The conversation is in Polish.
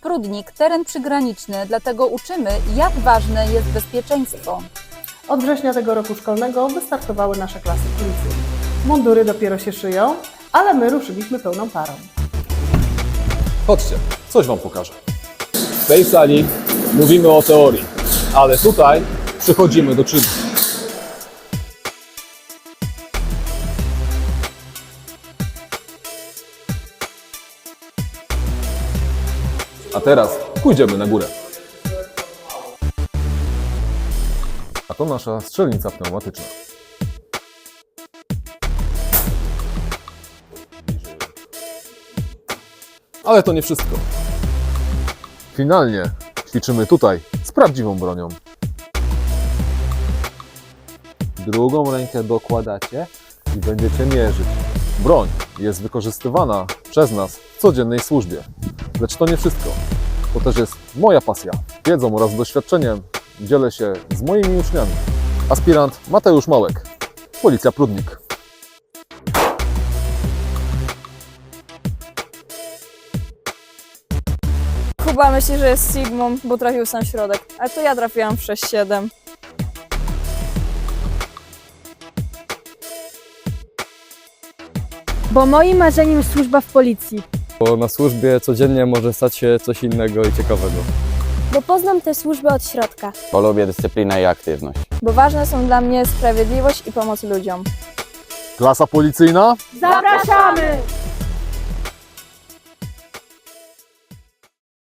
Prudnik, teren przygraniczny, dlatego uczymy, jak ważne jest bezpieczeństwo. Od września tego roku szkolnego wystartowały nasze klasy policyjne. Mundury dopiero się szyją, ale my ruszyliśmy pełną parą. Chodźcie, coś Wam pokażę. W tej sali mówimy o teorii, ale tutaj przechodzimy do czynu. A teraz pójdziemy na górę. A to nasza strzelnica pneumatyczna. Ale to nie wszystko. Finalnie ćwiczymy tutaj z prawdziwą bronią. Drugą rękę dokładacie i będziecie mierzyć. Broń jest wykorzystywana przez nas w codziennej służbie. Lecz to nie wszystko. To też jest moja pasja. Wiedzą oraz doświadczeniem dzielę się z moimi uczniami. Aspirant Mateusz Małek, Policja Prudnik. Kuba myśli, że jest Sigmą, bo trafił sam środek. Ale to ja trafiłam w 6-7. Bo moim marzeniem jest służba w policji. Bo na służbie codziennie może stać się coś innego i ciekawego. Bo poznam tę służbę od środka. Bo lubię dyscyplinę i aktywność. Bo ważne są dla mnie sprawiedliwość i pomoc ludziom. Klasa policyjna Zapraszamy!